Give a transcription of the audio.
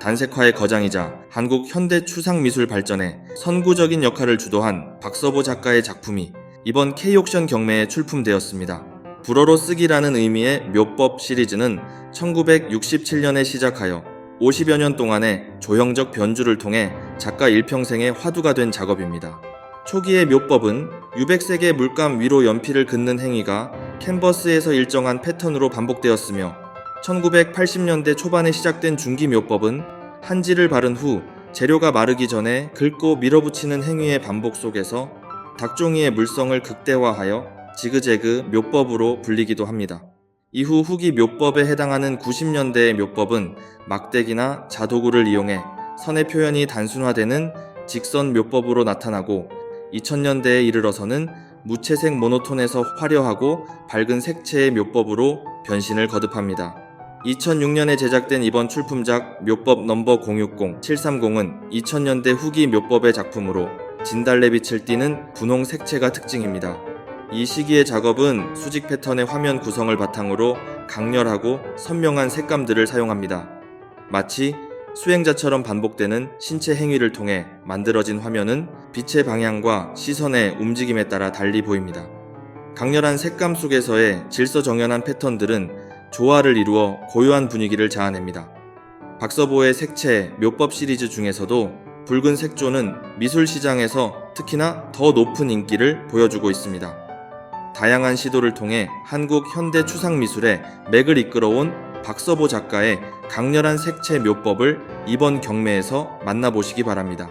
단색화의 거장이자 한국 현대 추상 미술 발전에 선구적인 역할을 주도한 박서보 작가의 작품이 이번 K옥션 경매에 출품되었습니다. 불어로 쓰기라는 의미의 묘법 시리즈는 1967년에 시작하여 50여 년 동안의 조형적 변주를 통해 작가 일평생의 화두가 된 작업입니다. 초기의 묘법은 유백색의 물감 위로 연필을 긋는 행위가 캔버스에서 일정한 패턴으로 반복되었으며 1980년대 초반에 시작된 중기묘법은 한지를 바른 후 재료가 마르기 전에 긁고 밀어붙이는 행위의 반복 속에서 닭종이의 물성을 극대화하여 지그재그 묘법으로 불리기도 합니다. 이후 후기 묘법에 해당하는 90년대의 묘법은 막대기나 자도구를 이용해 선의 표현이 단순화되는 직선 묘법으로 나타나고 2000년대에 이르러서는 무채색 모노톤에서 화려하고 밝은 색채의 묘법으로 변신을 거듭합니다. 2006년에 제작된 이번 출품작 묘법 넘버 060-730은 2000년대 후기 묘법의 작품으로 진달래빛을 띠는 분홍 색채가 특징입니다. 이 시기의 작업은 수직 패턴의 화면 구성을 바탕으로 강렬하고 선명한 색감들을 사용합니다. 마치 수행자처럼 반복되는 신체 행위를 통해 만들어진 화면은 빛의 방향과 시선의 움직임에 따라 달리 보입니다. 강렬한 색감 속에서의 질서정연한 패턴들은 조화를 이루어 고요한 분위기를 자아냅니다. 박서보의 색채 묘법 시리즈 중에서도 붉은 색조는 미술 시장에서 특히나 더 높은 인기를 보여주고 있습니다. 다양한 시도를 통해 한국 현대 추상 미술의 맥을 이끌어온 박서보 작가의 강렬한 색채 묘법을 이번 경매에서 만나보시기 바랍니다.